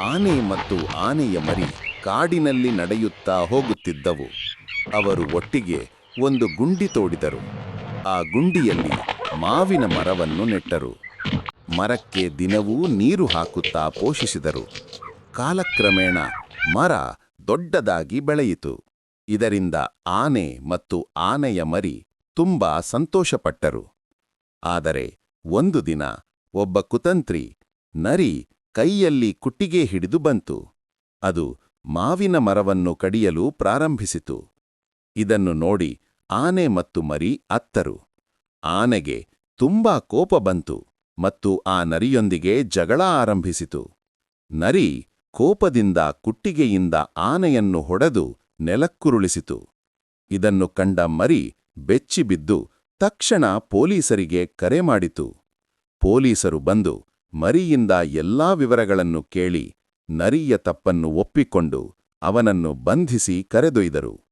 ಆನೆ ಮತ್ತು ಆನೆಯ ಮರಿ ಕಾಡಿನಲ್ಲಿ ನಡೆಯುತ್ತಾ ಹೋಗುತ್ತಿದ್ದವು. ಅವರು ಒಟ್ಟಿಗೆ ಒಂದು ಗುಂಡಿ ತೋಡಿದರು. ಆ ಗುಂಡಿಯಲ್ಲಿ ಮಾವಿನ ಮರವನ್ನು ನೆಟ್ಟರು. ಮರಕ್ಕೆ ದಿನವೂ ನೀರು ಹಾಕುತ್ತಾ ಪೋಷಿಸಿದರು. ಕಾಲಕ್ರಮೇಣ ಮರ ದೊಡ್ಡದಾಗಿ ಬೆಳೆಯಿತು. ಇದರಿಂದ ಆನೆ ಮತ್ತು ಆನೆಯ ಮರಿ ತುಂಬಾ ಸಂತೋಷಪಟ್ಟರು. ಆದರೆ ಒಂದು ದಿನ ಒಬ್ಬ ಕುತಂತ್ರಿ ನರಿ ಕೈಯಲ್ಲಿ ಕುಟ್ಟಿಗೆ ಹಿಡಿದು ಬಂತು. ಅದು ಮಾವಿನ ಮರವನ್ನು ಕಡಿಯಲು ಪ್ರಾರಂಭಿಸಿತು. ಇದನ್ನು ನೋಡಿ ಆನೆ ಮತ್ತು ಮರಿ ಅತ್ತರು. ಆನೆಗೆ ತುಂಬಾ ಕೋಪ ಬಂತು ಮತ್ತು ಆ ನರಿಯೊಂದಿಗೆ ಜಗಳ ಆರಂಭಿಸಿತು. ನರಿ ಕೋಪದಿಂದ ಕುಟ್ಟಿಗೆಯಿಂದ ಆನೆಯನ್ನು ಹೊಡೆದು ನೆಲಕ್ಕುರುಳಿಸಿತು. ಇದನ್ನು ಕಂಡ ಮರಿ ಬೆಚ್ಚಿಬಿದ್ದು ತಕ್ಷಣ ಪೊಲೀಸರಿಗೆ ಕರೆ ಮಾಡಿತು. ಪೊಲೀಸರು ಬಂದು ಮರಿಯಿಂದ ಎಲ್ಲಾ ವಿವರಗಳನ್ನು ಕೇಳಿ ನರಿಯ ತಪ್ಪನ್ನು ಒಪ್ಪಿಕೊಂಡು ಅವನನ್ನು ಬಂಧಿಸಿ ಕರೆದೊಯ್ದರು.